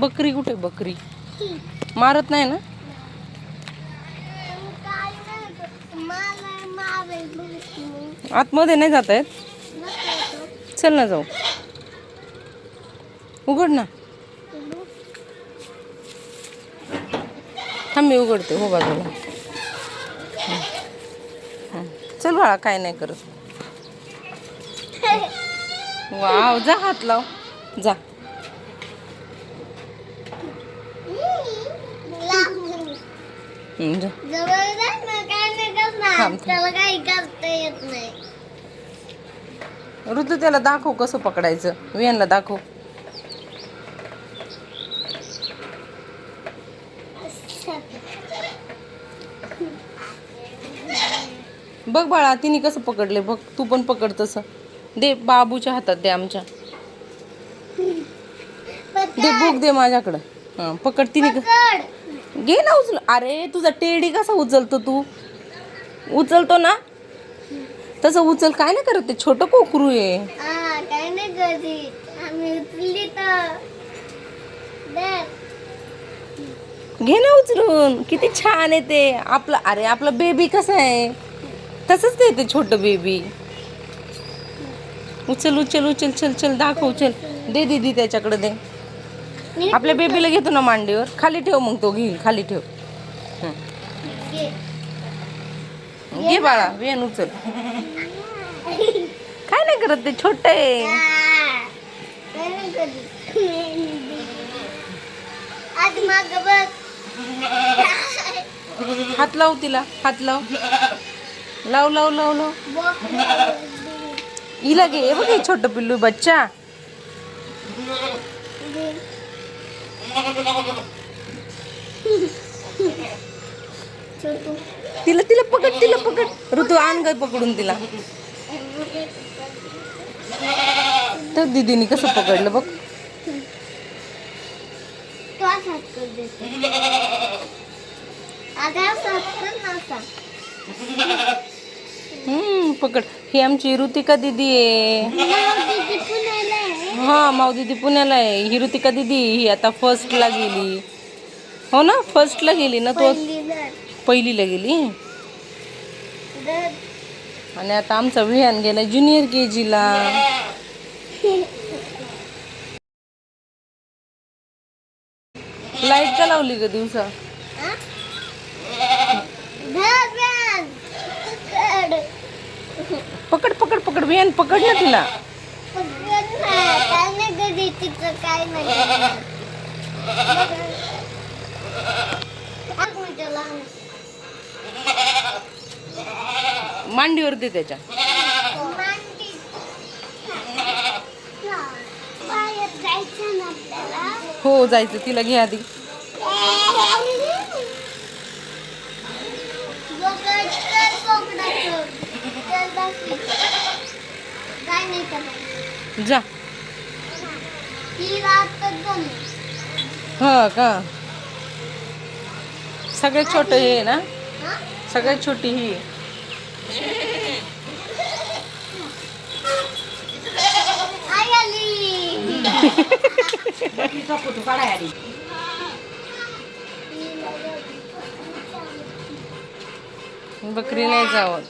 बकरी कुठे बकरी? मारत नाही ना? आतमध्ये नाही जात आहेत चल ना जाऊ. उघड ना. थांब मी उघडते. हो बाजूला. चल बाळा काय नाही करत. वाव जा हात लाव. जा हं, जा थांब, थांब. त्याला काही करता येत नाही ऋतू त्याला दाखव कसं पकडायचं. विहानला दाखव. बघ बाळा तिने कसं पकडले बघ तू पण पकड तसं. दे बाबूच्या हातात दे आमच्या. दे बुक दे माझ्याकडं. हां पकड तिने घे ना उचल. अरे तुझा टेडी कसा उचलतो तू? उचलतो ना? तसं उचल. काय नाही करत ते? छोटं कोकरू आहे. हा काय नाही करीत आम्ही उचलली तर. दे. घे ना उचलून. किती छान आहे ते. आपलं अरे आपलं बेबी कसं आहे? तसंच ते ते छोटं बेबी उचल उचल उचल चल चल दाखव चल. दे दीदी त्याच्याकडे दे. आपल्या बेबीला घेतो ना मांडीवर. खाली ठेव मग तो घेईल खाली ठेव. घे. बाळा वेन उचल. काय नाही करत ते छोट आहे. हात लाव तिला हात लाव. लाव लाव लाव लाव. हिला घे हे बघ छोटं पिल्लू बच्चा घे. छोटू तिला तिला पकड तिला पकड. ऋतू आण ग पकडून तिला. तर दीदीने कसं पकडलं बघ. हम्म पकड. ही आमची ऋतिका दीदी आहे. हा माऊ दीदी पुण्याला आहे. ही ऋतिका दीदी? ही आता फर्स्टला गेली. हो ना? फर्स्टला गेली ना तो? पहिलीला. गेली? आणि आता आमचा विहान गेला ज्युनियर के जीला लाइट का लावली ग दिवसा. पकड पकड पकड. विहान पकड ना तिला पकड ना. काय नाही कधी तिचं काय नाही. मांडीवर दे त्याच्या. हो जायचं. तिला घे आधी. जा. ही हा का? सगळ्यात छोटं हे आहे ना? सगळ्यात छोटी ही. आहे. आई आली. बकरी नाही जावं.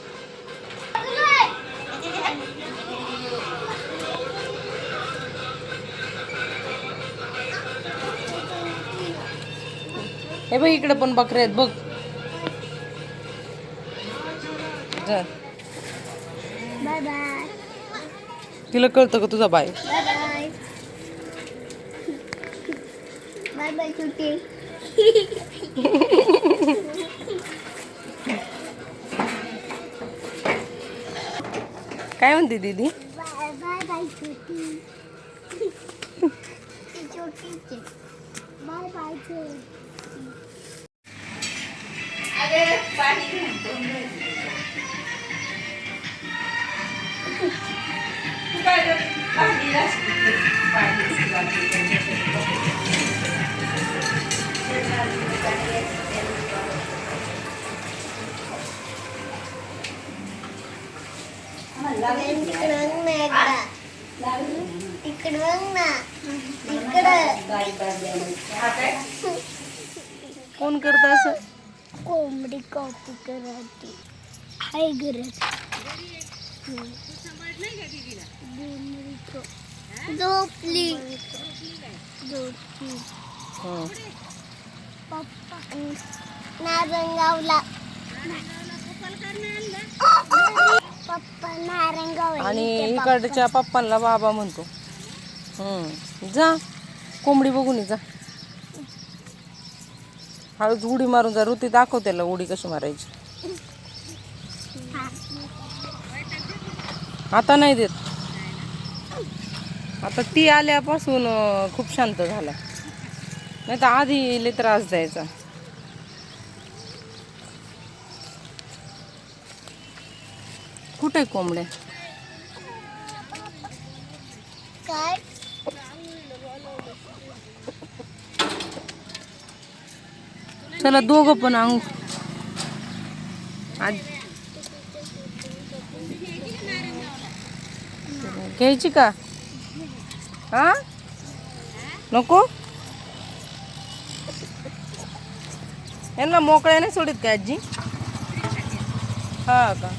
हे बघ इकडे पण बकरे आहेत बघ. बाय बाय तिला कळतं का तुझा बाय बाय बाय बाय? काय म्हणते दीदी? बाय बाय छोटी इकडं बघ ना एकदा इकडं बघ ना इकडं कोण करत असं? कोंबडी कॉपी करायची. हाय गरज. झोपली. झोपली. हं. पप्पा. नारंगावला. पप्पा नारंगाव आणि इकडच्या पप्पांना बाबा म्हणतो. जा. कोंबडी बघून ये, जा. हळूच उडी मारून जा. ऋती दाखव त्याला उडी कशी मारायची. आता नाही देत. आता ती आल्यापासून अं, खूप शांत झाला. नाही तर आधी लय त्रास द्यायचा. कुठे कोंबड्या? काय? चला दोघं पण अंग घ्यायची का? हा? नको? यांना मोकळ्याने सोडित का आजी? हा का?